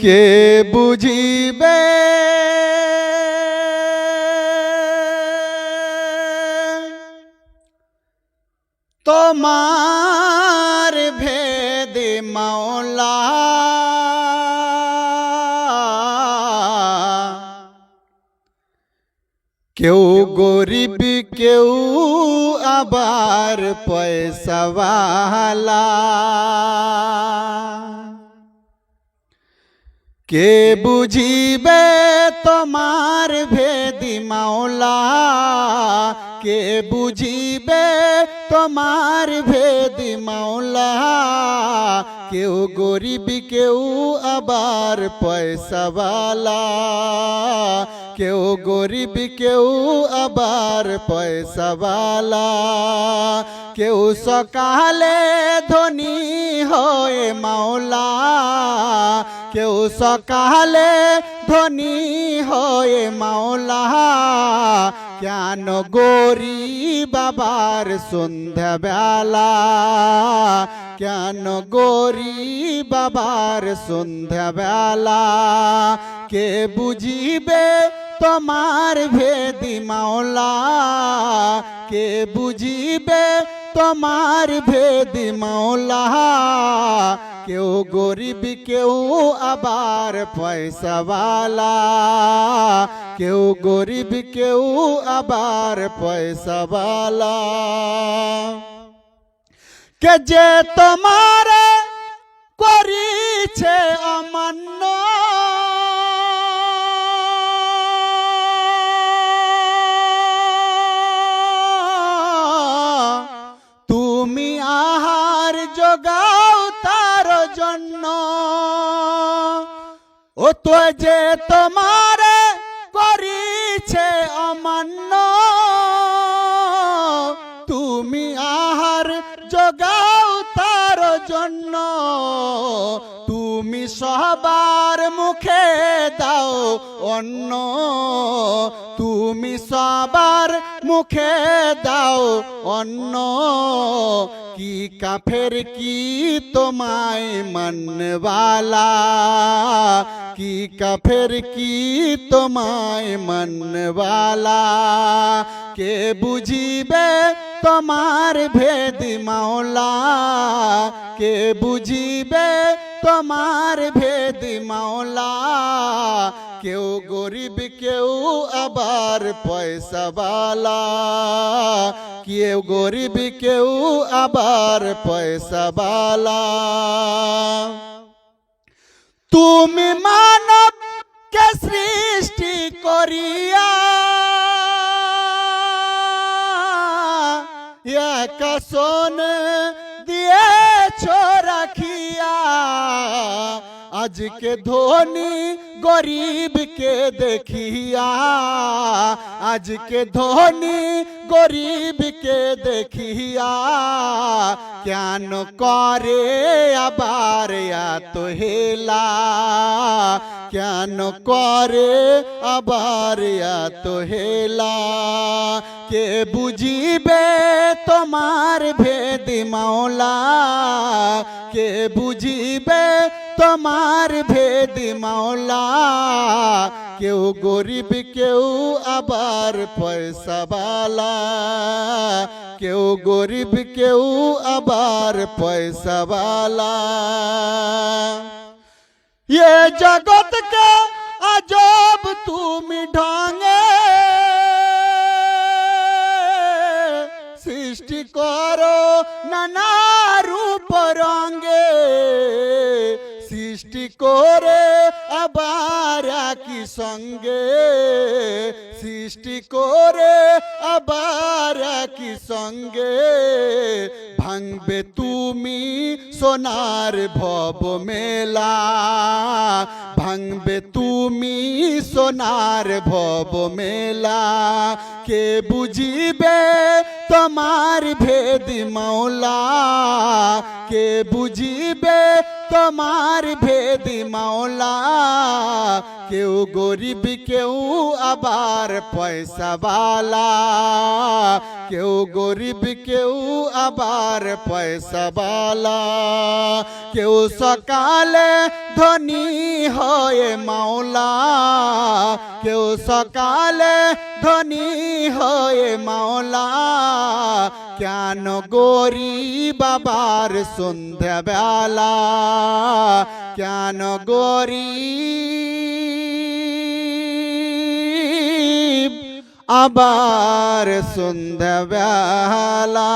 কে বুঝিবে? তোমার ভেদে মাওলা। কেউ গরিব কেউ আবার পয়সাওয়ালা। কে বুঝিবে তোমার ভেদি মাওলা? কে বুঝিবে তোমার ভেদি মাওলা? কেউ গরিব, কেউ আবার পয়সাওয়ালা। কেউ গরিব, কেউ আবার পয়সাওয়ালা। কেউ সকালে ধনী হয়ে মাওলা। কেউ সকালে ধনী হয়ে মাওলা, কেন গরি বাবার সন্ধ্যাবেলা? কেন গরি বাবার সন্ধ্যাবেলা? কে বুঝিবে তোমার ভেদি মাওলা? কে বুঝিবে তোমার ভেদি মাওলা? কেউ গরিব, কেউ আবার পয়সাওয়ালা। কেউ গরিব, কেউ আবার পয়সাওয়ালা। কে যে তোমার করিছে অমান্য ও তো যে তোমার করিছে অমান্য, তুমি আহার যোগাও তার জন্য, তুমি সবার মুখে দাও অন্ন, তুমি সবার মুখে দাও অন্ন। কি কাফের কি তোমায় মানবালা? কি কাফের কি তোমায় মানবালা? কে বুঝিবে তোমার ভেদ মাওলা? কে বুঝিবে তোমার ভেদ মাওলা? কেউ গরিব, কেউ আবার পয়সাওয়ালা। কেউ গরিব, কেউ আবার পয়সাওয়ালা। তুমি মানব কে সৃষ্টি করিয়া একা সোনে দিয়েছ রাখিয়া। আজকে ধনী গরিবকে দেখিয়া, আজকে ধনী গরিবকে দেখিয়া কেন করে আবার এত হেলা কেন করে আবার এত হেলা কে বুঝিবে তোমার ভেদ মাওলা কে বুঝিবে তোমার ভেদ মাওলা কেউ গরিব কেউ আবার পয়সাওয়ালা কেউ গরিব কেউ আবার পয়সাওয়ালা ये जगत का अजब तुम ढंगे সৃষ্টি করো নানা রূপ রঙ্গে সৃষ্টি করে আবার একই সঙ্গে সৃষ্টি করে, আবার একই সঙ্গে ভাঙবে তুমি সোনার ভব মেলা। ভাঙবে তুমি সোনার ভব মেলা। কে বুঝিবে তোমার ভেদ মৌলা কে বুঝিবে তোমার ভেদ মাওলা কেউ গরিব কেউ আবার পয়সাওয়ালা কেউ গরিব কেউ আবার পয়সাওয়ালা কেউ সকালে ধনী হয়ে মাওলা কেউ সকালে ধনী হয়ে মাওলা কেন গরি বাবার সন্ধ্যাবেলা কেন গরি আবার সন্ধ্যাবেলা